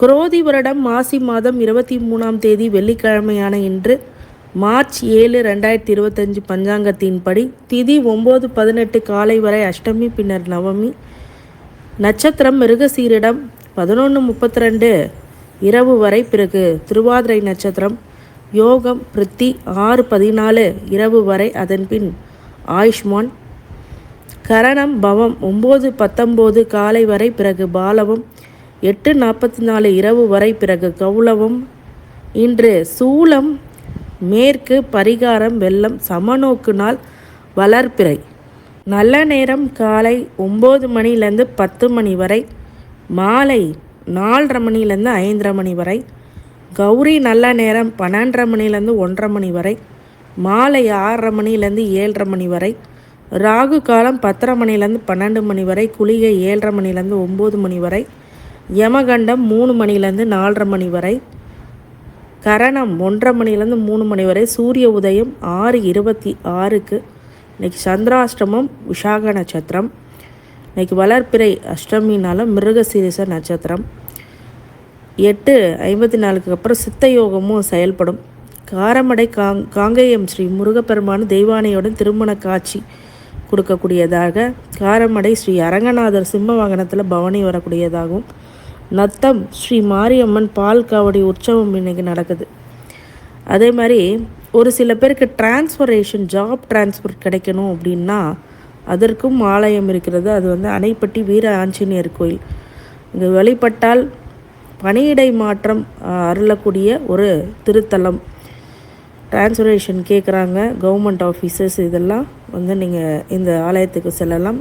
குரோதி வருடம் மாசி மாதம் இருபத்தி மூணாம் தேதி வெள்ளிக்கிழமையான இன்று மார்ச் ஏழு ரெண்டாயிரத்தி இருபத்தஞ்சு பஞ்சாங்கத்தின்படி திதி ஒம்பது பதினெட்டு காலை வரை அஷ்டமி பின்னர் நவமி. நட்சத்திரம் மிருகசீரிடம் பதினொன்று முப்பத்தி ரெண்டு இரவு வரை பிறகு திருவாதிரை நட்சத்திரம் யோகம் பிரித்தி ஆறு பதினாலு இரவு வரை அதன்பின் ஆயுஷ்மான். கரணம் பவம் ஒம்பது பத்தொம்போது காலை வரை பிறகு பாலவம் எட்டு நாற்பத்தி நாலு இரவு வரை பிறகு கௌளவம். இன்று சூளம் மேற்கு பரிகாரம் வெள்ளம் சமநோக்கு நாள் வளர்ப்பிறை நல்ல நேரம் காலை ஒம்பது மணிலேருந்து பத்து மணி வரை மாலை நாலரை மணிலேருந்து ஐந்தரை மணி வரை கௌரி நல்ல நேரம் பன்னெண்டரை மணிலேருந்து ஒன்றரை மணி வரை மாலை ஆறரை மணிலேருந்து ஏழரை மணி வரை ராகு காலம் பத்தரை மணிலேருந்து பன்னெண்டு மணி வரை குளிகை ஏழரை மணிலேருந்து ஒம்பது மணி வரை யமகண்டம் மூணு மணிலேருந்து நாலரை மணி வரை. கரணம் ஒன்றரை மணிலேருந்து மூணு மணி வரை. சூரிய உதயம் ஆறு இருபத்தி ஆறுக்கு. இன்றைக்கி சந்திராஷ்டமம் விஷாக நட்சத்திரம். இன்றைக்கி வளர்ப்பிறை அஷ்டமினால மிருகசீரிச நட்சத்திரம். எட்டு ஐம்பத்தி நாலுக்கு அப்புறம் சித்த யோகமும் செயல்படும். காரமடை காங் காங்கேயம் ஸ்ரீ முருகப்பெருமான தெய்வானையுடன் திருமண காட்சி கொடுக்கக்கூடியதாக. காரமடை ஸ்ரீ அரங்கநாதர் சிம்ம வாகனத்தில் பவனி வரக்கூடியதாகவும் நத்தம் ஸ்ரீ மாரியம்மன் பால் காவடி உற்சவம் இன்றைக்கி நடக்குது. அதே மாதிரி ஒரு சில பேருக்கு டிரான்ஸ்ஃபரேஷன் ஜாப் டிரான்ஸ்ஃபர் கிடைக்கணும் அப்படின்னா அதற்கும் ஆலயம் இருக்கிறது. அது வந்து அணைப்பட்டி வீர ஆஞ்சநேயர் கோயில். இங்கே வழிபட்டால் பணியிடை மாற்றம் அருளக்கூடிய ஒரு திருத்தலம். டிரான்ஸ்ஃபரேஷன் கேட்குறாங்க கவர்மெண்ட் ஆஃபீஸர்ஸ் இதெல்லாம் வந்து நீங்கள் இந்த ஆலயத்துக்கு செல்லலாம்.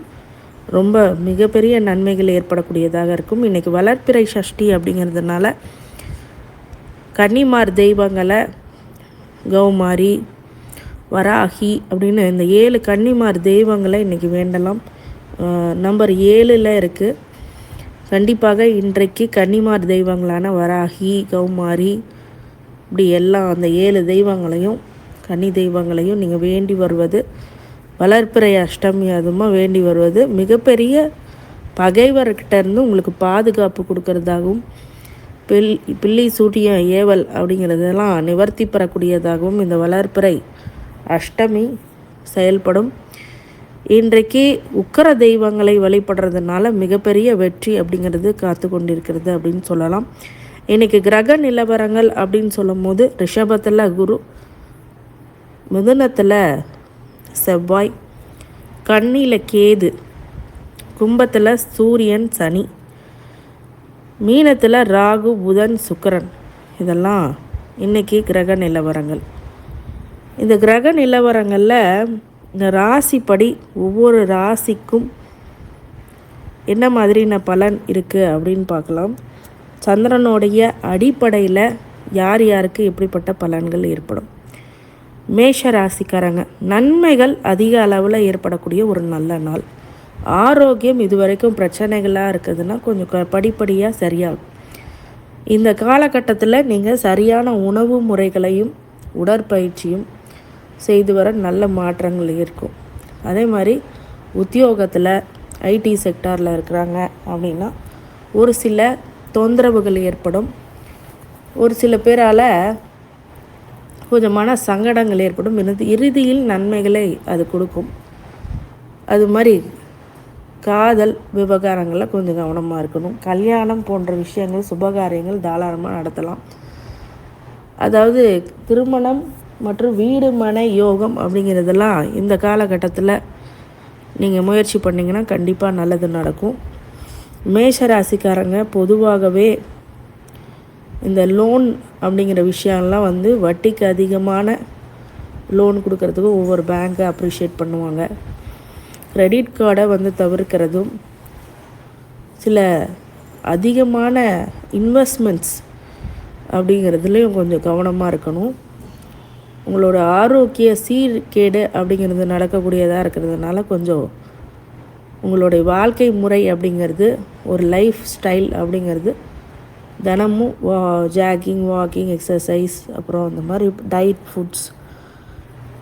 ரொம்ப மிகப்பெரிய நன்மைகள் ஏற்படக்கூடியதாக இருக்கும். இன்றைக்கி வளர்ப்பிறை சஷ்டி அப்படிங்கிறதுனால கன்னிமார் தெய்வங்களை கௌமாரி வராகி அப்படின்னு இந்த ஏழு கன்னிமார் தெய்வங்களை இன்றைக்கி வேண்டலாம். நம்பர் ஏழில் இருக்குது கண்டிப்பாக இன்றைக்கு கன்னிமார் தெய்வங்களான வராகி கௌமாரி இப்படி எல்லாம் அந்த ஏழு தெய்வங்களையும் கன்னி தெய்வங்களையும் நீங்கள் வேண்டி வருவது வளர்ப்பிறை அஷ்டமி அதுமா வேண்டி வருவது. மிகப்பெரிய பகைவர்கிட்ட இருந்து உங்களுக்கு பாதுகாப்பு கொடுக்கறதாகவும் பில் பில்லி சூட்டிய ஏவல் அப்படிங்கிறதெல்லாம் நிவர்த்தி பெறக்கூடியதாகவும் இந்த வளர்ப்பிறை அஷ்டமி செயல்படும். இன்றைக்கு உக்கர தெய்வங்களை வழிபடுறதுனால மிகப்பெரிய வெற்றி அப்படிங்கிறது காத்து கொண்டிருக்கிறது அப்படின்னு சொல்லலாம். இன்றைக்கி கிரக நிலவரங்கள் அப்படின்னு சொல்லும் போது ரிஷபத்தில் குரு மிதுனத்தில் செவ்வாய் கண்ணியில் கேது கும்பத்தில் சூரியன் சனி மீனத்தில் ராகு புதன் சுக்கரன். இதெல்லாம் இன்றைக்கி கிரக நிலவரங்கள். இந்த கிரக நிலவரங்களில் இந்த ராசிப்படி ஒவ்வொரு ராசிக்கும் என்ன மாதிரின பலன் இருக்குது அப்படின்னு பார்க்கலாம். சந்திரனுடைய அடிப்படையில் யார் யாருக்கு எப்படிப்பட்ட பலன்கள் ஏற்படும்? மேஷ ராசிக்காரங்க நன்மைகள் அதிக அளவில் ஏற்படக்கூடிய ஒரு நல்ல நாள். ஆரோக்கியம் இது வரைக்கும் பிரச்சனைகளாக இருக்குதுன்னா கொஞ்சம் படிப்படியாக சரியாகும் இந்த காலகட்டத்தில் நீங்கள் சரியான உணவு முறைகளையும் உடற்பயிற்சியும் செய்து வர நல்ல மாற்றங்கள் இருக்கும். அதே மாதிரி உத்தியோகத்தில் ஐடி செக்டாரில் இருக்கிறாங்க அப்படின்னா ஒரு சில தொந்தரவுகள் ஏற்படும். ஒரு சில பேரால் கொஞ்சம் மன சங்கடங்கள் ஏற்படும். இறுதி இறுதியில் நன்மைகளை அது கொடுக்கும். அது மாதிரி காதல் விவகாரங்களில் கொஞ்சம் கவனமாக இருக்கணும். கல்யாணம் போன்ற விஷயங்கள் சுபகாரியங்கள் தாராளமாக நடத்தலாம். அதாவது திருமணம் மற்றும் வீடு மனை யோகம் அப்படிங்கிறதெல்லாம் இந்த காலகட்டத்தில் நீங்கள் முயற்சி பண்ணிங்கன்னா கண்டிப்பாக நல்லது நடக்கும். மேஷ ராசிக்காரங்க பொதுவாகவே இந்த லோன் அப்படிங்கிற விஷயம்லாம் வந்து வட்டிக்கு அதிகமான லோன் கொடுக்கறதுக்கு ஒவ்வொரு பேங்க்கை அப்ரிஷியேட் பண்ணுவாங்க. க்ரெடிட் கார்டை வந்து தவிர்க்கிறதும் சில அதிகமான இன்வெஸ்ட்மெண்ட்ஸ் அப்படிங்கிறதுலையும் கொஞ்சம் கவனமாக இருக்கணும். உங்களோட ஆரோக்கிய சீர்கேடு அப்படிங்கிறது நடக்கக்கூடியதாக இருக்கிறதுனால கொஞ்சம் உங்களுடைய வாழ்க்கை முறை அப்படிங்கிறது ஒரு லைஃப் ஸ்டைல் அப்படிங்கிறது தினமும் வா ஜாகிங் வாக்கிங் எக்ஸசைஸ் அப்புறம் அந்த மாதிரி டயட் ஃபுட்ஸ்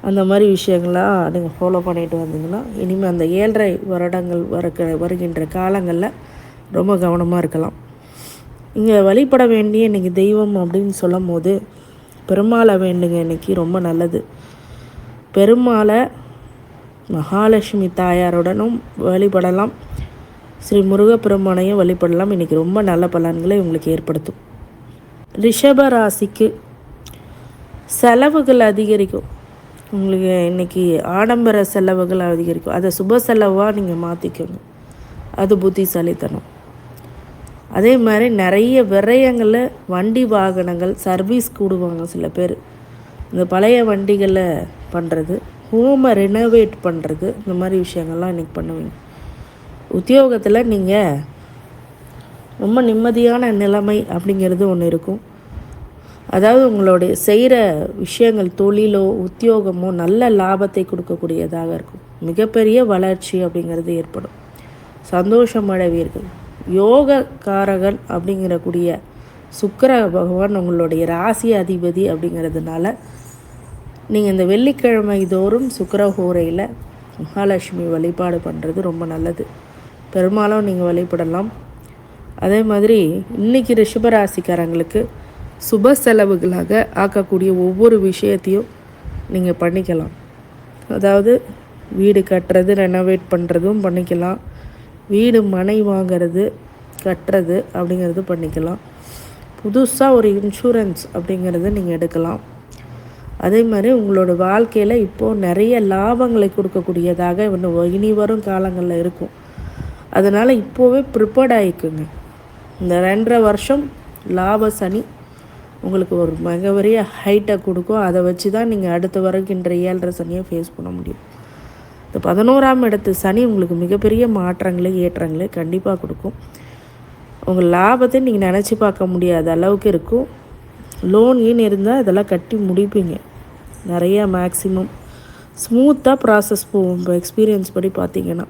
அந்த மாதிரி விஷயங்கள்லாம் நீங்கள் ஃபாலோ பண்ணிட்டு வந்தீங்கன்னா இனிமேல் அந்த ஏழரை வருடங்கள் வரக்க வருகின்ற காலங்களில் ரொம்ப கவனமாக இருக்கலாம். இங்கே வழிபட வேண்டிய இன்றைக்கி தெய்வம் அப்படின்னு சொல்லும் போது பெருமாளை வேண்டுங்க இன்றைக்கி ரொம்ப நல்லது. பெருமாளை மகாலட்சுமி தாயாருடனும் வழிபடலாம். ஸ்ரீ முருகப்பெருமானையும் வழிபடலாம். இன்றைக்கி ரொம்ப நல்ல பலன்களை உங்களுக்கு ஏற்படுத்தும். ரிஷப ராசிக்கு செலவுகள் அதிகரிக்கும். உங்களுக்கு இன்றைக்கி ஆடம்பர செலவுகள் அதிகரிக்கும். அதை சுப செலவாக நீங்கள் மாற்றிக்கோங்க அது புத்திசாலித்தனம். அதே மாதிரி நிறைய விரயங்களில் வண்டி வாகனங்கள் சர்வீஸ் கூடுவாங்க சில பேர். இந்த பழைய வண்டிகளை பண்ணுறது ஹோமை ரெனோவேட் பண்ணுறது இந்த மாதிரி விஷயங்கள்லாம் இன்றைக்கி பண்ணுவீங்க. உத்தியோகத்தில் நீங்கள் ரொம்ப நிம்மதியான நிலைமை அப்படிங்கிறது ஒன்று இருக்கும். அதாவது உங்களுடைய செய்கிற விஷயங்கள் தொழிலோ உத்தியோகமோ நல்ல லாபத்தை கொடுக்கக்கூடியதாக இருக்கும். மிகப்பெரிய வளர்ச்சி அப்படிங்கிறது ஏற்படும். சந்தோஷம் அடைவீர்கள். யோகக்காரகன் அப்படிங்கிறக்கூடிய சுக்கர பகவான் உங்களுடைய ராசி அதிபதி அப்படிங்கிறதுனால நீங்கள் இந்த வெள்ளிக்கிழமை தோறும் சுக்கரஹோரையில் மகாலட்சுமி வழிபாடு பண்ணுறது ரொம்ப நல்லது. பெரும்பாலும் நீங்கள் வழிபடலாம். அதே மாதிரி இன்றைக்கி ரிஷபராசிக்காரங்களுக்கு சுப செலவுகளாக ஆக்கக்கூடிய ஒவ்வொரு விஷயத்தையும் நீங்கள் பண்ணிக்கலாம். அதாவது வீடு கட்டுறது ரெனோவேட் பண்ணுறதும் பண்ணிக்கலாம். வீடு மனை வாங்கிறது கட்டுறது அப்படிங்கிறது பண்ணிக்கலாம். புதுசாக ஒரு இன்சூரன்ஸ் அப்படிங்கிறத நீங்கள் எடுக்கலாம். அதே மாதிரி உங்களோட வாழ்க்கையில் இப்போது நிறைய லாபங்களை கொடுக்கக்கூடியதாக இன்னும் இனி வரும் காலங்களில் இருக்கும். அதனால் இப்போவே ப்ரிப்பேர்ட் ஆகிக்குங்க இந்த ரெண்டரை வருஷம் லாப சனி உங்களுக்கு ஒரு மிகப்பெரிய ஹைட்டை கொடுக்கும். அதை வச்சு தான் நீங்கள் அடுத்த வருகின்ற ஏழரை சனியை ஃபேஸ் பண்ண முடியும். இந்த பதினோராம் இடத்து சனி உங்களுக்கு மிகப்பெரிய மாற்றங்களை ஏற்றங்களை கண்டிப்பாக கொடுக்கும். உங்கள் லாபத்தை நீங்கள் நினச்சி பார்க்க முடியாத அளவுக்கு இருக்கும். லோன் ஈன் இருந்தால் இதெல்லாம் கட்டி முடிப்பீங்க. நிறையா மேக்ஸிமம் ஸ்மூத்தாக ப்ராசஸ் போகும். இப்போ எக்ஸ்பீரியன்ஸ் படி பார்த்தீங்கன்னா.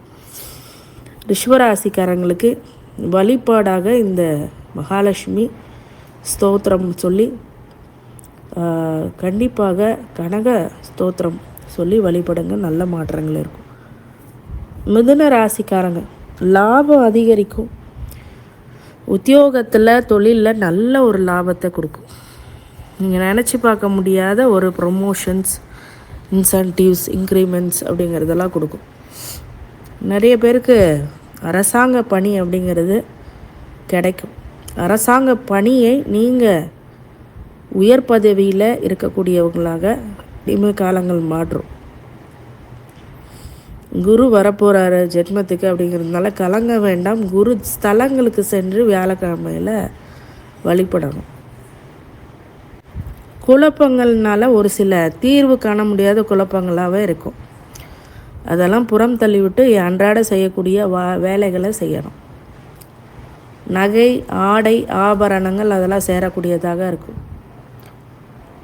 ரிஷ்வராசிக்காரங்களுக்கு வழிபாடாக இந்த மகாலட்சுமி ஸ்தோத்திரம் சொல்லி கண்டிப்பாக கனக ஸ்தோத்திரம் சொல்லி வழிபடுங்க. நல்ல மாற்றங்கள் இருக்கும். மிதுன ராசிக்காரங்க லாபம் அதிகரிக்கும். உத்தியோகத்தில் தொழிலில் நல்ல ஒரு லாபத்தை கொடுக்கும். நீங்கள் நினச்சி பார்க்க முடியாத ஒரு ப்ரொமோஷன்ஸ் இன்சென்டிவ்ஸ் இன்க்ரிமெண்ட்ஸ் அப்படிங்கிறதெல்லாம் கொடுக்கும். நிறைய பேருக்கு அரசாங்க பணி அப்படிங்கிறது கிடைக்கும். அரசாங்க பணியை நீங்கள் உயர் பதவியில் இருக்கக்கூடியவங்களாக இனிமே காலங்கள் மாற்றும் குரு வரப்போகிறாரு ஜென்மத்துக்கு அப்படிங்கிறதுனால கலங்க வேண்டாம். குரு ஸ்தலங்களுக்கு சென்று வியாழக்கிழமையில் வழிபடணும். குழப்பங்கள்னால ஒரு சில தீர்வு காண முடியாத குழப்பங்களாகவே இருக்கும். அதெல்லாம் புறம் தள்ளிவிட்டு அன்றாட செய்யக்கூடிய வா வேலைகளை செய்யணும். நகை ஆடை ஆபரணங்கள் அதெல்லாம் சேரக்கூடியதாக இருக்கும்.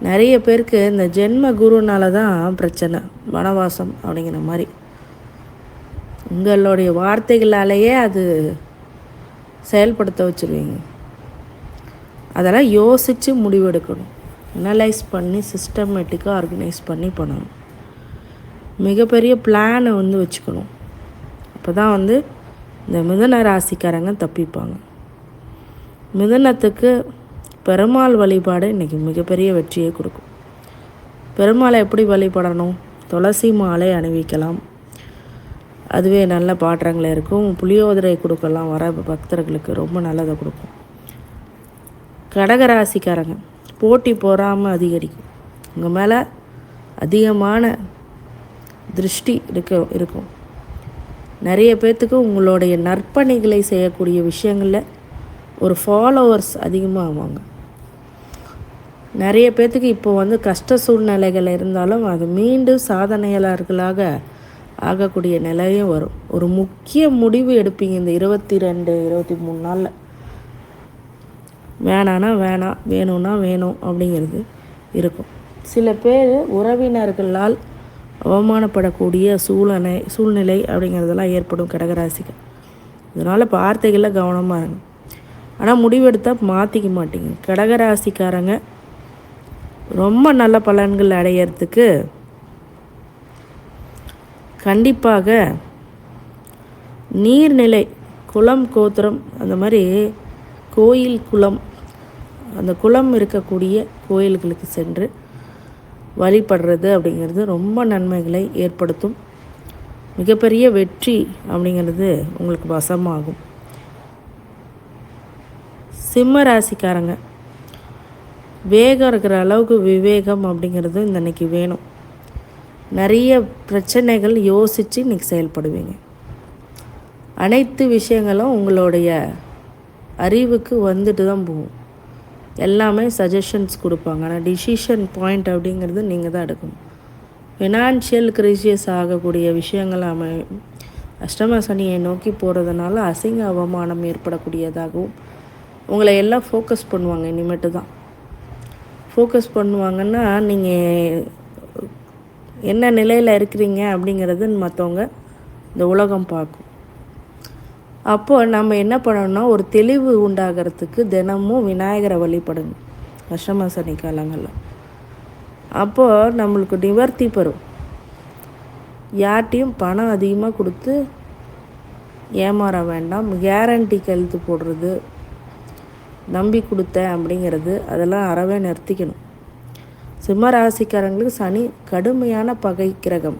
நிறைய பேருக்கு இந்த ஜென்ம குருனால தான் பிரச்சனை வனவாசம் அப்படிங்கிற மாதிரி. உங்களுடைய வார்த்தைகளாலேயே அது செயல்படுத்த வச்சுருவீங்க. அதெல்லாம் யோசித்து முடிவெடுக்கணும். அனலைஸ் பண்ணி சிஸ்டமேட்டிக்காக ஆர்கனைஸ் பண்ணி பண்ணணும். மிகப்பெரிய பிளானை வந்து வச்சுக்கணும். அப்போ தான் வந்து இந்த மிதன ராசிக்காரங்க தப்பிப்பாங்க. மிதனத்துக்கு பெருமாள் வழிபாடு இன்றைக்கி மிகப்பெரிய வெற்றியை கொடுக்கும். பெருமாளை எப்படி வழிபடணும்? துளசி மாலை அணிவிக்கலாம். அதுவே நல்ல பாற்றங்களை இருக்கும். புளியோதரை கொடுக்கலாம். வர பக்தர்களுக்கு ரொம்ப நல்லதை கொடுக்கும். கடகராசிக்காரங்க போட்டி போகாமல் அதிகரிக்கும். உங்கள் மேலே அதிகமான திருஷ்டி இருக்க இருக்கும். நிறைய பேர்த்துக்கு உங்களுடைய நற்பணிகளை செய்யக்கூடிய விஷயங்களில் ஒரு ஃபாலோவர்ஸ் அதிகமாக ஆவாங்க நிறைய பேர்த்துக்கு இப்போ வந்து கஷ்ட சூழ்நிலைகள் இருந்தாலும் அது மீண்டும் சாதனையாளர்களாக ஆகக்கூடிய நிலையும் வரும். ஒரு முக்கிய முடிவு எடுப்பீங்க இந்த இருபத்தி ரெண்டு இருபத்தி மூணு நாளில். வேணான்னா வேணாம் வேணும்னா வேணும் அப்படிங்கிறது இருக்கும். சில பேர் உறவினர்களால் அவமானப்படக்கூடிய சூழ்நிலை சூழ்நிலை அப்படிங்கிறதெல்லாம் ஏற்படும் கடகராசிக்கு. இதனால் வார்த்தைகளில் கவனமாக இருங்க. ஆனால் முடிவெடுத்தால் மாற்றிக்க மாட்டீங்க. கடகராசிக்காரங்க ரொம்ப நல்ல பலன்கள் அடையிறதுக்கு கண்டிப்பாக நீர்நிலை குளம் கோத்திரம் அந்த மாதிரி கோயில் குளம் அந்த குளம் இருக்கக்கூடிய கோயில்களுக்கு சென்று வழிபடுறது அப்படிங்கிறது ரொம்ப நன்மைகளை ஏற்படுத்தும். மிகப்பெரிய வெற்றி அப்படிங்கிறது உங்களுக்கு வசமாகும். சிம்ம ராசிக்காரங்க. வேகம் இருக்கிற அளவுக்கு விவேகம் அப்படிங்கிறது இந்த அன்னைக்கு வேணும். நிறைய பிரச்சனைகள் யோசித்து இன்றைக்கி செயல்படுவீங்க. அனைத்து விஷயங்களும் உங்களுடைய அறிவுக்கு வந்துட்டு தான் போகும். எல்லாமே சஜஷன்ஸ் கொடுப்பாங்க. ஆனால் டிசிஷன் பாயிண்ட் அப்படிங்கிறது நீங்கள் தான் எடுக்கணும். ஃபினான்ஷியல் கிரைசியஸ் ஆகக்கூடிய விஷயங்கள் அமை அஷ்டம சனியை நோக்கி போகிறதுனால அசிங்க அவமானம் ஏற்படக்கூடியதாகவும் உங்களை எல்லாம் ஃபோக்கஸ் பண்ணுவாங்க இனிமேட்டு தான். ஃபோக்கஸ் பண்ணுவாங்கன்னா நீங்கள் என்ன நிலையில் இருக்கிறீங்க அப்படிங்கிறது மற்றவங்க இந்த உலகம் பார்க்கும். அப்போது நம்ம என்ன பண்ணணும்னா ஒரு தெளிவு உண்டாகிறதுக்கு தினமும் விநாயகரை வழிபடுங்க அஷ்டம சனி காலங்களில். அப்போது நம்மளுக்கு நிவர்த்தி பெறும். யார்ட்டையும் பணம் அதிகமாக கொடுத்து ஏமாற வேண்டாம். கேரண்டி கழுத்து போடுறது நம்பி கொடுத்தேன் அப்படிங்கிறது அதெல்லாம் அறவே நிறுத்திக்கணும். சிம்ம ராசிக்காரங்களுக்கு சனி கடுமையான பகை கிரகம்.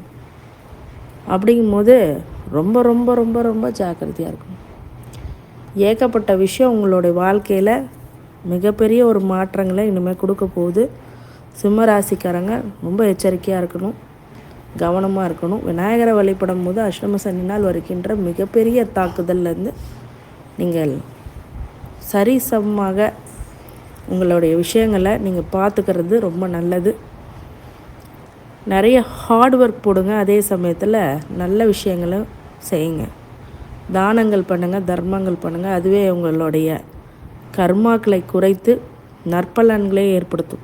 அப்படிங்கும்போது ரொம்ப ரொம்ப ரொம்ப ரொம்ப ஜாக்கிரதையாக இருக்கும் ஏகப்பட்ட விஷயம் உங்களுடைய வாழ்க்கையில் மிகப்பெரிய ஒரு மாற்றங்களை இனிமேல் கொடுக்க போகுது. சிம்ம ராசிக்காரங்க ரொம்ப எச்சரிக்கையாக இருக்கணும். கவனமாக இருக்கணும். விநாயகரை வழிபடும் போது அஷ்டம நாள் வருகின்ற மிகப்பெரிய தாக்குதல்லேருந்து நீங்கள் சரிசமமாக உங்களுடைய விஷயங்களை நீங்கள் பார்த்துக்கிறது ரொம்ப நல்லது. நிறைய ஹார்ட் ஒர்க் போடுங்க. அதே சமயத்தில் நல்ல விஷயங்களும் செய்யுங்க. தானங்கள் பண்ணுங்கள் தர்மங்கள் பண்ணுங்கள் அதுவே உங்களுடைய கர்மாக்களை குறைத்து நற்பலன்களே ஏற்படுத்தும்.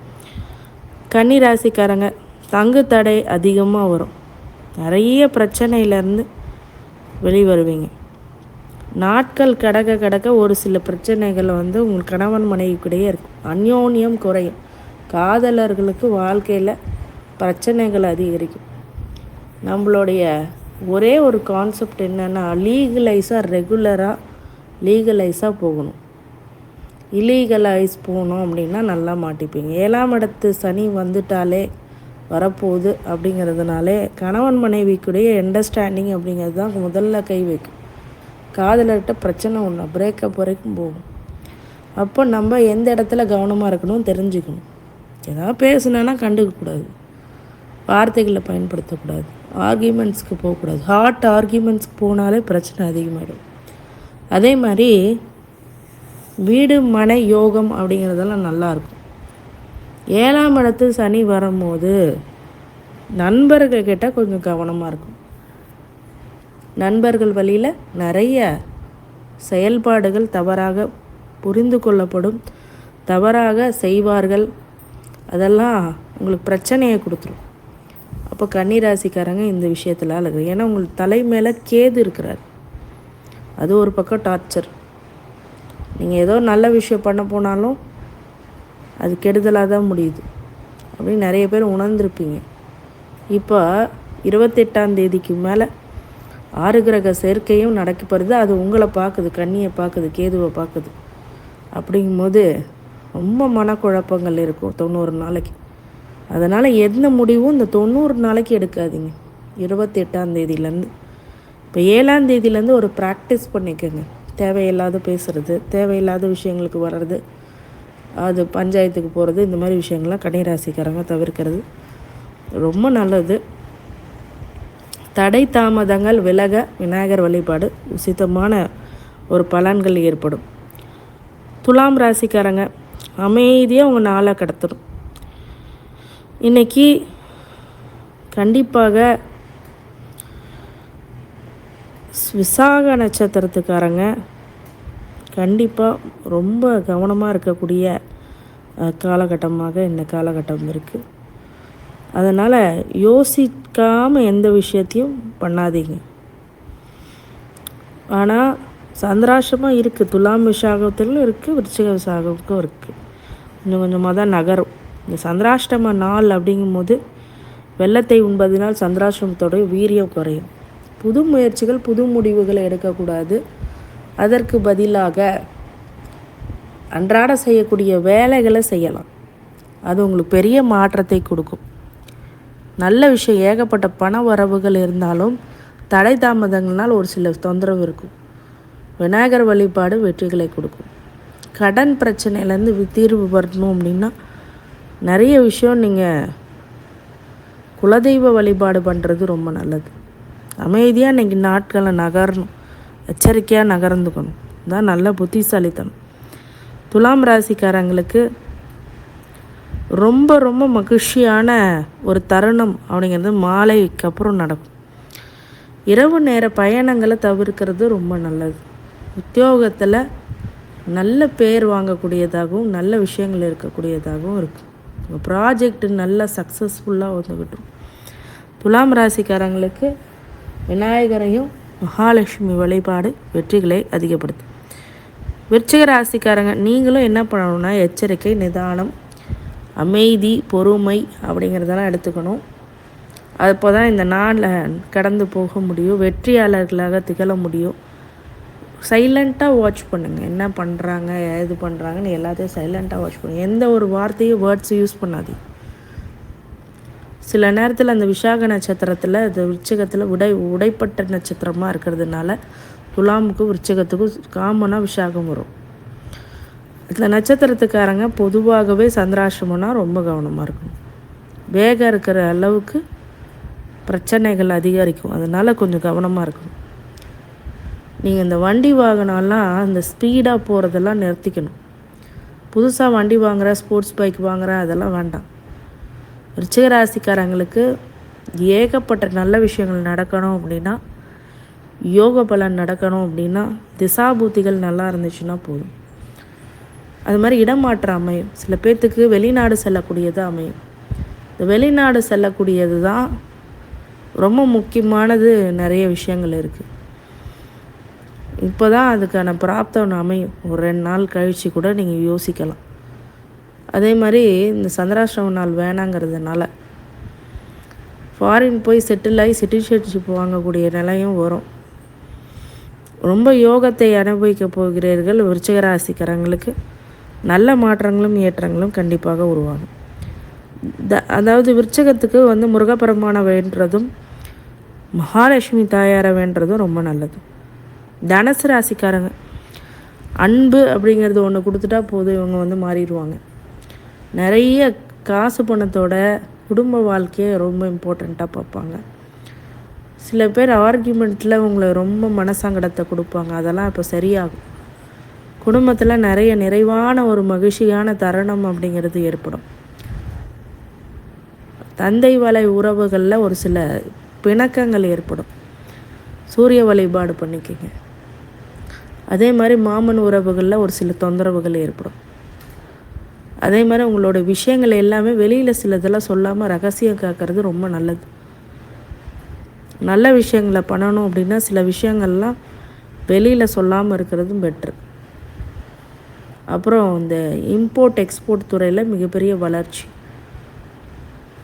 கன்னி ராசிக்காரங்க தங்கு தடை அதிகமாக வரும். நிறைய பிரச்சனையிலேருந்து வெளிவருவீங்க. நாட்கள் கடக்க கடக்க ஒரு சில பிரச்சனைகள் வந்து உங்கள் கணவன் மனைவிக்கிடையே இருக்கும். அந்யோன்யம் குறையும். காதலர்களுக்கு வாழ்க்கையில் பிரச்சனைகள் அதிகரிக்கும். நம்மளுடைய ஒரே ஒரு கான்செப்ட் என்னென்னா லீகலைஸாக ரெகுலராக லீகலைஸாக போகணும். இல்லீகலைஸ் போகணும் அப்படின்னா நல்லா மாட்டிப்பீங்க. ஏழாம் இடத்து சனி வந்துட்டாலே வரப்போகுது அப்படிங்கிறதுனாலே கணவன் மனைவிக்குடைய அண்டர்ஸ்டாண்டிங் அப்படிங்கிறது தான் முதல்ல கை வைக்கும். காதலர்கிட்ட பிரச்சனை ஒன்று பிரேக்கப் வரைக்கும் போகும். அப்போ நம்ம எந்த இடத்துல கவனமாக இருக்கணும் தெரிஞ்சுக்கணும். ஏதாவது பேசுனேன்னா கண்டுக்கக்கூடாது. வார்த்தைகளை பயன்படுத்தக்கூடாது. ஆர்கியூமெண்ட்ஸ்க்கு போகக்கூடாது. ஹார்ட் ஆர்கியூமெண்ட்ஸ்க்கு போனாலே பிரச்சனை அதிகமாகிடும் அதே மாதிரி வீடு மனை யோகம் அப்படிங்கிறதெல்லாம் நல்லாயிருக்கும். ஏழாம் இடத்து சனி வரும்போது நண்பர்கள் கிட்ட கொஞ்சம் கவனமாக இருக்கும். நண்பர்கள் வழியில் நிறைய செயல்பாடுகள் தவறாக புரிந்து கொள்ளப்படும் தவறாக செய்வார்கள். அதெல்லாம் உங்களுக்கு பிரச்சனையை கொடுத்துரும். அப்போ கன்னிராசிக்காரங்க இந்த விஷயத்தில் அழகு ஏன்னா உங்களுக்கு தலை மேலே கேது இருக்கிறார். அது ஒரு பக்கம் டார்ச்சர் நீங்கள் ஏதோ நல்ல விஷயம் பண்ண போனாலும் அது கெடுதலாக தான் முடியுது. அப்படின்னு நிறைய பேர் உணர்ந்திருப்பீங்க. இப்போ இருபத்தெட்டாம் தேதிக்கு மேலே ஆறு கிரக சேர்க்கையும் நடக்கப்படுது அது உங்களை பார்க்குது கண்ணியை பார்க்குது கேதுவை பார்க்குது. அப்படிங்கும்போது ரொம்ப மனக்குழப்பங்கள் இருக்கும் தொண்ணூறு நாளைக்கு. அதனால் எந்த முடிவும் இந்த தொண்ணூறு நாளைக்கு எடுக்காதீங்க. இருபத்தெட்டாம் தேதியிலேருந்து இப்போ ஏழாம் தேதியிலேருந்து ஒரு ப்ராக்டிஸ் பண்ணிக்கோங்க. தேவையில்லாத பேசுகிறது தேவையில்லாத விஷயங்களுக்கு வர்றது அது பஞ்சாயத்துக்கு போகிறது இந்த மாதிரி விஷயங்கள்லாம் கன்னிராசிக்காரங்க தவிர்க்கிறது. ரொம்ப நல்லது. தடை தாமதங்கள் விலக விநாயகர் வழிபாடு உசிதமான ஒரு பலன்கள் ஏற்படும். துலாம் ராசிக்காரங்க அமைதியாக உங்கள் நாளை கடத்தணும். இன்றைக்கி கண்டிப்பாக விசாக நட்சத்திரத்துக்காரங்க கண்டிப்பாக ரொம்ப கவனமாக இருக்கக்கூடிய காலகட்டமாக இந்த காலகட்டம் இருக்குது அதனால் யோசிக்காமல் எந்த விஷயத்தையும் பண்ணாதீங்க. ஆனால் சந்திராசமாக இருக்குது துலாம் விசாகத்திலும் இருக்குது விருச்சிக விசாகத்துக்கும் இருக்குது கொஞ்சம் கொஞ்சமாக தான் நகரும். இந்த சந்திராஷ்டம நாள் அப்படிங்கும்போது வெள்ளத்தை உண்பதினால் சந்திராஷ்டமத்தோடைய வீரியம் குறையும். புது முயற்சிகள் புது முடிவுகளை எடுக்கக்கூடாது. அதற்கு பதிலாக அன்றாட செய்யக்கூடிய வேலைகளை செய்யலாம். அது உங்களுக்கு பெரிய மாற்றத்தை கொடுக்கும். நல்ல விஷயம் ஏகப்பட்ட பண வரவுகள் இருந்தாலும் தடை தாமதங்கள்னால் ஒரு சில தொந்தரவு இருக்கும். விநாயகர் வழிபாடு வெற்றிகளை கொடுக்கும். கடன் பிரச்சனையிலேருந்து தீர்வு வரணும் அப்படின்னா நிறைய விஷயம் நீங்கள் குலதெய்வ வழிபாடு பண்ணுறது ரொம்ப நல்லது. அமைதியாக இன்றைக்கி நாட்களை நகரணும். எச்சரிக்கையாக நகர்ந்துக்கணும். தான் நல்ல புத்திசாலித்தனம். துலாம் ராசிக்காரங்களுக்கு ரொம்ப ரொம்ப மகிழ்ச்சியான ஒரு தருணம் அப்படிங்கிறது மாலைக்கு அப்புறம் நடக்கும். இரவு நேர பயணங்களை தவிர்க்கிறது ரொம்ப நல்லது. உத்தியோகத்தில் நல்ல பேர் வாங்கக்கூடியதாகவும் நல்ல விஷயங்கள் இருக்கக்கூடியதாகவும் இருக்கும். உங்கள் ப்ராஜெக்ட் நல்லா சக்ஸஸ்ஃபுல்லாக வந்துக்கிட்டும் துலாம் ராசிக்காரங்களுக்கு விநாயகரையும் மகாலட்சுமி வழிபாடு வெற்றிகளை அதிகப்படுத்தும். விருச்சிக ராசிக்காரங்க நீங்களும் என்ன பண்ணணும்னா எச்சரிக்கை நிதானம் அமைதி பொறுமை அப்படிங்கிறதெல்லாம் எடுத்துக்கணும். அப்போ தான் இந்த நாளில் கடந்து போக முடியும் வெற்றியாளர்களாக திகழ முடியும். சைலண்ட்டாக வாட்ச் பண்ணுங்கள் என்ன பண்ணுறாங்க எது பண்ணுறாங்கன்னு எல்லாத்தையும் சைலண்ட்டாக வாட்ச் பண்ணுங்கள் எந்த ஒரு வார்த்தையும் வேர்ட்ஸ் யூஸ் பண்ணாதீங்க. சில நேரத்தில் அந்த விசாக நட்சத்திரத்தில் அது விருச்சிகத்தில் உடை உடைப்பட்ட நட்சத்திரமாக இருக்கிறதுனால துலாமுக்கும் விருச்சிகத்துக்கும் காமனாக விசாகம் வரும். இந்த நட்சத்திரத்துக்காரங்க பொதுவாகவே சந்திராசிரமம்னா ரொம்ப கவனமாக இருக்கும் வேகம் இருக்கிற அளவுக்கு பிரச்சனைகள் அதிகரிக்கும். அதனால் கொஞ்சம் கவனமாக இருக்கணும். நீங்கள் இந்த வண்டி வாங்கினாலாம் இந்த ஸ்பீடாக போகிறதெல்லாம் நிறுத்திக்கணும். புதுசாக வண்டி வாங்குற ஸ்போர்ட்ஸ் பைக் வாங்குற அதெல்லாம் வேண்டாம். விருச்சிக ராசிக்காரங்களுக்கு ஏகப்பட்ட நல்ல விஷயங்கள் நடக்கணும் அப்படின்னா யோக பலன் நடக்கணும் அப்படின்னா திசாபூத்திகள் நல்லா இருந்துச்சுன்னா போதும். அது மாதிரி இடமாற்றம் அமையும். சில பேர்த்துக்கு வெளிநாடு செல்லக்கூடியது அமையும். இந்த வெளிநாடு செல்லக்கூடியது தான் ரொம்ப முக்கியமானது நிறைய விஷயங்கள் இருக்குது இப்போ தான் அதுக்கான பிராப்தம் அமையும். ஒரு ரெண்டு நாள் கழித்து கூட நீங்கள் யோசிக்கலாம். அதே மாதிரி இந்த சந்திராஷ்டம நாள் வேணாங்கிறதுனால ஃபாரின் போய் செட்டில் ஆகி சிட்டிசன்ஷிப் வாங்கக்கூடிய நிலையும் வரும். ரொம்ப யோகத்தை அனுபவிக்க போகிறீர்கள் விருச்சிகராசிக்காரங்களுக்கு. நல்ல மாற்றங்களும் ஏற்றங்களும் கண்டிப்பாக உருவாகும். த அதாவது விருச்சகத்துக்கு வந்து முருகப்பெருமான வேண்டதும் மகாலட்சுமி தாயாரை வேண்டதும் ரொம்ப நல்லது. தனுசு ராசிக்காரங்க. அன்பு அப்படிங்கிறது ஒன்று கொடுத்துட்டா போதும் இவங்க வந்து மாறிடுவாங்க. நிறைய காசு பணத்தோட குடும்ப வாழ்க்கையை ரொம்ப இம்பார்ட்டண்ட்டாக பார்ப்பாங்க. சில பேர் ஆர்கியூமெண்ட்டில் உங்களை ரொம்ப மனசங்கடத்தை கொடுப்பாங்க. அதெல்லாம் இப்போ சரியாகும். குடும்பத்தில் நிறைய நிறைவான ஒரு மகிழ்ச்சியான தருணம் அப்படிங்கிறது ஏற்படும். தந்தை வலை உறவுகளில் ஒரு சில பிணக்கங்கள் ஏற்படும். சூரிய வழிபாடு பண்ணிக்கங்க. அதே மாதிரி மாமன் உறவுகளில் ஒரு சில தொந்தரவுகள் ஏற்படும். அதே மாதிரி உங்களோட விஷயங்கள் எல்லாமே வெளியில் சிலதெல்லாம் சொல்லாமல் ரகசியம் காக்கிறது ரொம்ப நல்லது. நல்ல விஷயங்களை பண்ணணும் அப்படின்னா சில விஷயங்கள்லாம் வெளியில் சொல்லாமல் இருக்கிறதும் பெட்ரு அப்புறம் இந்த இம்போர்ட் எக்ஸ்போர்ட் துறையில் மிகப்பெரிய வளர்ச்சி.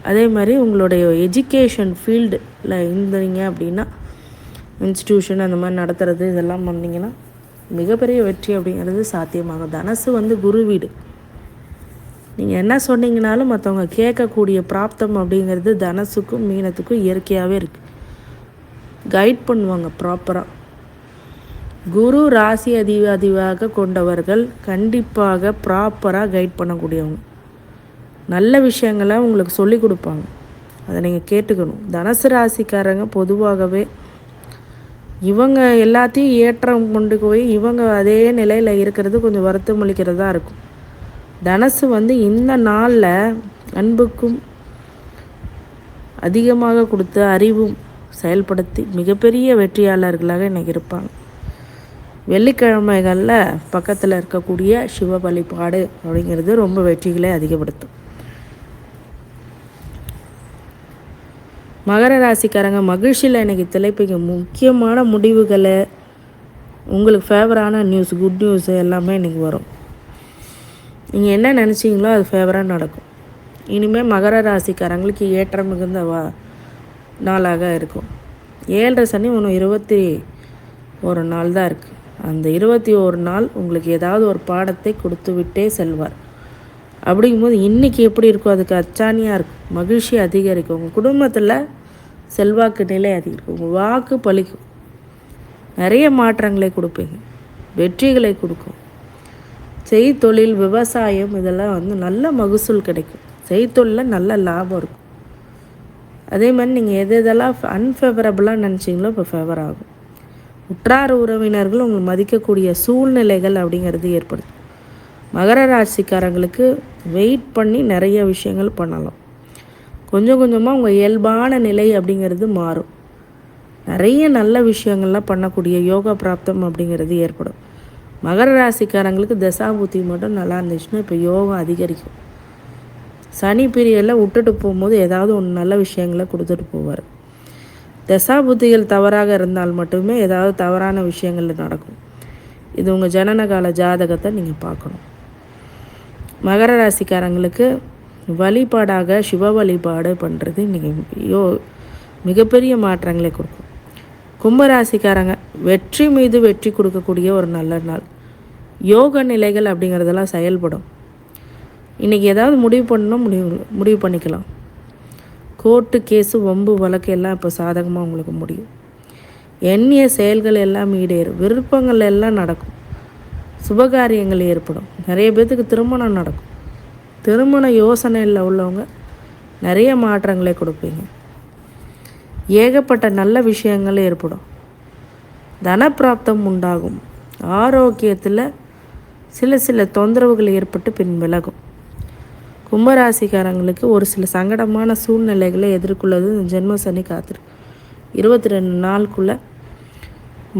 அதே மாதிரி உங்களுடைய எஜுகேஷன் ஃபீல்டில் இருந்தீங்க அப்படின்னா இன்ஸ்டியூஷன் அந்த மாதிரி நடத்துகிறது இதெல்லாம் பண்ணிங்கன்னா மிகப்பெரிய வெற்றி அப்படிங்கிறது சாத்தியமாகும். தனசு வந்து குரு வீடு. நீங்கள் என்ன சொன்னீங்கனாலும் மற்றவங்க கேட்கக்கூடிய பிராப்தம் அப்படிங்கிறது தனசுக்கும் மீனத்துக்கும் இயற்கையாகவே இருக்குது கைட் பண்ணுவாங்க ப்ராப்பராக குரு ராசி அதிவாதிவாக கொண்டவர்கள் கண்டிப்பாக ப்ராப்பராக கைட் பண்ணக்கூடியவங்க. நல்ல விஷயங்களை உங்களுக்கு சொல்லி கொடுப்பாங்க. அதை நீங்கள் கேட்டுக்கணும். தனுசு ராசிக்காரங்க பொதுவாகவே இவங்க எல்லாத்தையும் ஏற்றம் கொண்டு போய் இவங்க அதே நிலையில் இருக்கிறது கொஞ்சம் வருத்தம் அளிக்கிறதா இருக்கும். தனசு வந்து இந்த நாளில் அன்புக்கும் அதிகமாக கொடுத்த அறிவும் செயல்படுத்தி மிகப்பெரிய வெற்றியாளர்களாக இன்றைக்கி இருப்பாங்க. வெள்ளிக்கிழமைகளில் பக்கத்தில் இருக்கக்கூடிய சிவ வழிபாடு அப்படிங்கிறது ரொம்ப வெற்றிகளை அதிகப்படுத்தும். மகர ராசிக்காரங்க மகிழ்ச்சியில் இன்னைக்கு தலைப்புக்கு முக்கியமான முடிவுகளை உங்களுக்கு ஃபேவரான நியூஸ் குட் நியூஸ் எல்லாமே இன்றைக்கி வரும். நீங்கள் என்ன நினச்சிங்களோ அது ஃபேவராக நடக்கும். இனிமேல் மகர ராசிக்காரங்களுக்கு ஏற்றம் மிகுந்த வா நாளாக இருக்கும். ஏழரை சனி ஒன்று இருபத்தி ஒரு நாள் தான் இருக்குது அந்த இருபத்தி ஒரு நாள் உங்களுக்கு ஏதாவது ஒரு பாடத்தை கொடுத்து விட்டே செல்வார். அப்படிங்கும்போது இன்றைக்கி எப்படி இருக்கும் அதுக்கு அச்சாணியாக இருக்கும். மகிழ்ச்சி அதிகரிக்கும். உங்கள் குடும்பத்தில் செல்வாக்கு நிலை அதிகரிக்கும். உங்கள் வாக்கு பழிக்கும். நிறைய மாற்றங்களை கொடுப்பீங்க. வெற்றிகளை கொடுக்கும். செய்தொழில் விவசாயம் இதெல்லாம் வந்து நல்ல மகசூல் கிடைக்கும். செய்தொழிலில் நல்ல லாபம் இருக்கும். அதே மாதிரி நீங்கள் எது எதெல்லாம் அன்ஃபேவரபுளாக நினச்சிங்களோ இப்போ ஃபேவர் ஆகும். உற்றார் உறவினர்கள் உங்களை மதிக்கக்கூடிய சூழ்நிலைகள் அப்படிங்கிறது ஏற்படுத்தும். மகர ராசிக்காரங்களுக்கு வெயிட் பண்ணி நிறைய விஷயங்கள் பண்ணலாம். கொஞ்சம் கொஞ்சமாக உங்கள் இயல்பான நிலை அப்படிங்கிறது மாறும். நிறைய நல்ல விஷயங்கள்லாம் பண்ணக்கூடிய யோகா பிராப்தம் அப்படிங்கிறது ஏற்படும். மகர ராசிக்காரங்களுக்கு தசாபுத்தி மட்டும் நல்லா இருந்துச்சுன்னா இப்போ யோகம் அதிகரிக்கும். சனி பீரியடில் விட்டுட்டு போகும்போது ஏதாவது ஒன்று நல்ல விஷயங்களை கொடுத்துட்டு போவார். தசாபுத்திகள் தவறாக இருந்தால் மட்டுமே ஏதாவது தவறான விஷயங்கள் நடக்கும். இது உங்கள் ஜனனகால ஜாதகத்தை நீங்கள் பார்க்கணும். மகர ராசிக்காரங்களுக்கு வழிபாடாக சிவ வழிபாடு பண்ணுறது இன்றைக்கி யோ மிகப்பெரிய மாற்றங்களை கொடுக்கும். கும்பராசிக்காரங்க வெற்றி மீது வெற்றி கொடுக்கக்கூடிய ஒரு நல்ல நாள். யோக நிலைகள் அப்படிங்கிறதெல்லாம் செயல்படும். இன்றைக்கி ஏதாவது முடிவு பண்ணணும் முடிவு முடிவு பண்ணிக்கலாம். கோர்ட்டு கேஸு வம்பு வழக்கு எல்லாம் இப்போ சாதகமாக உங்களுக்கு முடியும். எண்ணிய செயல்கள் எல்லாம் ஈடேறும். விருப்பங்கள் எல்லாம் நடக்கும். சுபகாரியங்கள் ஏற்படும். நிறைய பேர்த்துக்கு திருமணம் நடக்கும். திருமண யோசனையில் உள்ளவங்க நிறைய மாற்றங்களை கொடுப்பீங்க. ஏகப்பட்ட நல்ல விஷயங்கள் ஏற்படும். தனப்பிராப்தம் உண்டாகும். ஆரோக்கியத்தில் சில சில தொந்தரவுகள் ஏற்பட்டு பின் விலகும். கும்பராசிக்காரங்களுக்கு ஒரு சில சங்கடமான சூழ்நிலைகளை எதிர்கொள்ளது ஜென்ம சனி காத்திருக்கு. இருபத்தி ரெண்டு நாளுக்குள்ளே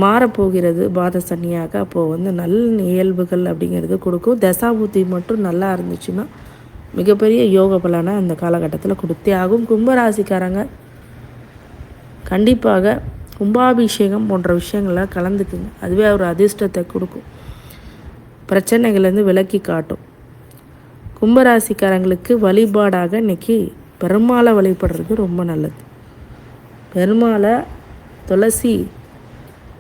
மாறப்போகிறது பாத சனியாக அப்போது வந்து நல்ல இயல்புகள் அப்படிங்கிறது கொடுக்கும். தசாபூர்த்தி மட்டும் நல்லா இருந்துச்சுன்னா மிகப்பெரிய யோக பலனை அந்த காலகட்டத்தில் கொடுத்தே ஆகும். கும்பராசிக்காரங்க கண்டிப்பாக கும்பாபிஷேகம் போன்ற விஷயங்களை கலந்துக்குங்க. அதுவே ஒரு அதிர்ஷ்டத்தை கொடுக்கும். பிரச்சனைகள்லேருந்து விலக்கி காட்டும். கும்பராசிக்காரங்களுக்கு வழிபாடாக இன்றைக்கி பெருமாளை வழிபடுறது ரொம்ப நல்லது. பெருமாளை துளசி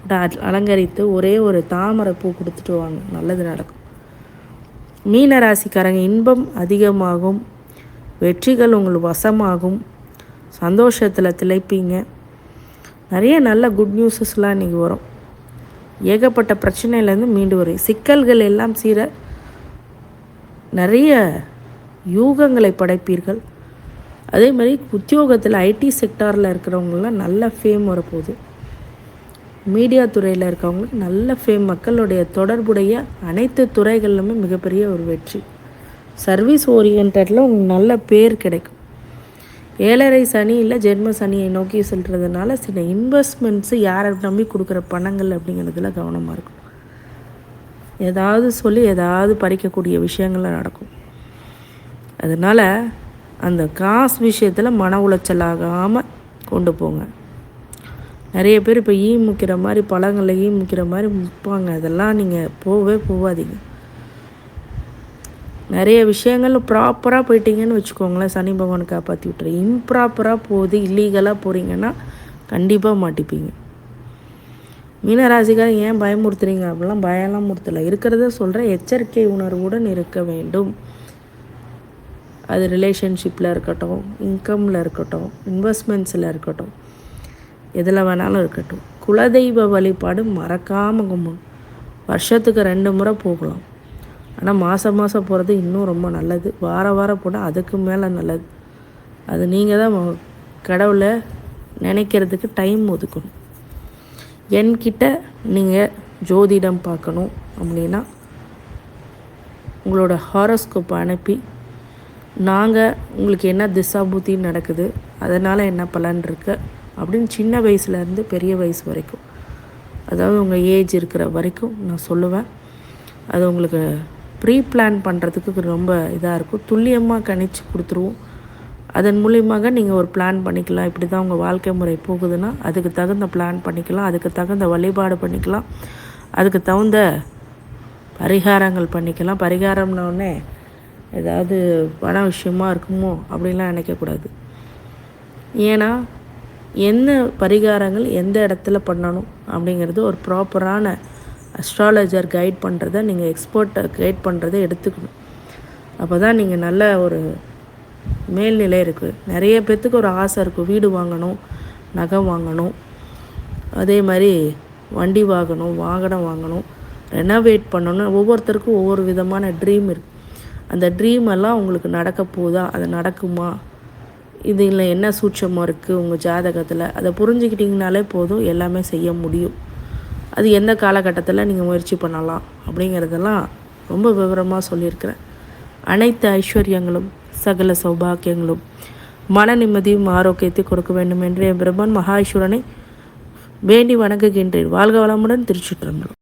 அலங்கரித்து ஒரே ஒரு தாமரை பூ கொடுத்துட்டு வாங்க. நல்லது நடக்கும். மீன ராசிக்காரங்க இன்பம் அதிகமாகும். வெற்றிகள் உங்களுக்கு வசமாகும். சந்தோஷத்தில் திளைப்பீங்க. நிறைய நல்ல குட் நியூஸஸ்லாம் இன்றைக்கி வரும். ஏகப்பட்ட பிரச்சனையிலேருந்து மீண்டு வரும் சிக்கல்கள் எல்லாம் சீர நிறைய யூகங்களை படைப்பீர்கள். அதே மாதிரி உத்தியோகத்தில் ஐடி செக்டாரில் இருக்கிறவங்களாம் நல்ல ஃபேம் வரப்போகுது. மீடியா துறையில் இருக்கவங்களுக்கு நல்ல ஃபேம் மக்களுடைய தொடர்புடைய அனைத்து துறைகளிலுமே மிகப்பெரிய ஒரு வெற்றி. சர்வீஸ் ஓரியன்டில் உங்களுக்கு நல்ல பேர் கிடைக்கும். ஏழரை சனி இல்லை ஜென்ம சனியை நோக்கி செல்றதுனால சில இன்வெஸ்ட்மெண்ட்ஸு யாரை நம்பி கொடுக்குற பணங்கள் அப்படிங்கிறதுல கவனமாக இருக்கும் ஏதாவது சொல்லி ஏதாவது பறிக்கக்கூடிய விஷயங்கள்லாம் நடக்கும். அதனால் அந்த காசு விஷயத்தில் மன உளைச்சல் ஆகாமல் கொண்டு போங்க. நிறைய பேர் இப்போ ஈ முக்கிற மாதிரி பழங்களில் ஈ முக்கிற மாதிரி முப்பாங்க அதெல்லாம் நீங்கள் போகவே போகாதீங்க நிறைய விஷயங்கள் ப்ராப்பராக போயிட்டீங்கன்னு வச்சுக்கோங்களேன். சனி பகவான் காப்பாற்றி விட்டுரு இம்ப்ராப்பராக போகுது இல்லீகலாக போகிறீங்கன்னா கண்டிப்பாக மாட்டிப்பீங்க. மீனராசிக்காக ஏன் பயமுறுத்துறீங்க? அப்படிலாம் பயம்லாம் முறுத்தலை. இருக்கிறத சொல்கிறேன் எச்சரிக்கை உணர்வுடன் இருக்க வேண்டும். அது ரிலேஷன்ஷிப்பில் இருக்கட்டும் இன்கமில் இருக்கட்டும் இன்வெஸ்ட்மெண்ட்ஸில் இருக்கட்டும். எதில் வேணாலும் இருக்கட்டும். குலதெய்வ வழிபாடு மறக்காமல் கும்பணும் வருஷத்துக்கு ரெண்டு முறை போகலாம். ஆனால் மாதம் மாதம் போகிறது இன்னும் ரொம்ப நல்லது. வார வாரம் போனால் அதுக்கு மேலே நல்லது. அது நீங்கள் தான் கடவுளை நினைக்கிறதுக்கு டைம் ஒதுக்கணும். என்கிட்ட நீங்கள் ஜோதிடம் பார்க்கணும் அப்படின்னா உங்களோட ஹாரோஸ்கோப் அனுப்பி நாங்கள் உங்களுக்கு என்ன திசாபூத்தி நடக்குது அதனால் என்ன பலன் இருக்குது அப்படின்னு சின்ன வயசுலேருந்து பெரிய வயசு வரைக்கும். அதாவது உங்கள் ஏஜ் இருக்கிற வரைக்கும் நான் சொல்லுவேன். அது உங்களுக்கு ப்ரீ பிளான் பண்ணுறதுக்கு ரொம்ப இதாக இருக்கும். துல்லியமாக கணிச்சு கொடுத்துருவோம். அதன் மூலியமாக நீங்கள் ஒரு பிளான் பண்ணிக்கலாம். இப்படி தான் உங்கள் வாழ்க்கை முறை போகுதுன்னா அதுக்கு தகுந்த பிளான் பண்ணிக்கலாம். அதுக்கு தகுந்த வழிபாடு பண்ணிக்கலாம். அதுக்கு தகுந்த பரிகாரங்கள் பண்ணிக்கலாம். பரிகாரம்னோடனே ஏதாவது பண விஷயமா இருக்குமோ அப்படின்லாம் நினைக்கக்கூடாது ஏன்னா என்ன பரிகாரங்கள் எந்த இடத்துல பண்ணணும் அப்படிங்கிறது ஒரு ப்ராப்பரான அஸ்ட்ராலஜர் கைட் பண்ணுறத நீங்கள் எக்ஸ்பர்ட்டை கைட் பண்ணுறதை எடுத்துக்கணும். அப்போ தான் நீங்கள் நல்ல ஒரு மேல்நிலை இருக்குது நிறைய பேர்த்துக்கு ஒரு ஆசை இருக்கும் வீடு வாங்கணும் நகை வாங்கணும். அதே மாதிரி வண்டி வாங்கணும் வாகனம் வாங்கணும். ரெனோவேட் பண்ணணும் ஒவ்வொருத்தருக்கும் ஒவ்வொரு விதமான ட்ரீம் இருக்குது அந்த ட்ரீம் எல்லாம் உங்களுக்கு நடக்க போதா அது நடக்குமா? இதில் என்ன சூட்சமாக இருக்குது உங்கள் ஜாதகத்தில்? அதை புரிஞ்சுக்கிட்டிங்கனாலே போதும் எல்லாமே செய்ய முடியும். அது எந்த காலகட்டத்தில் நீங்கள் முயற்சி பண்ணலாம் அப்படிங்கிறதெல்லாம் ரொம்ப விவரமாக சொல்லியிருக்கிறேன். அனைத்து ஐஸ்வர்யங்களும் சகல சௌபாக்கியங்களும் மன நிம்மதியும் ஆரோக்கியத்தை கொடுக்க வேண்டும் என்று என் பிரம்மன் மகாஈஸ்வரனை வேண்டி வணங்குகின்றேன். வாழ்க வளமுடன் திருச்சிற்றம்பலம்.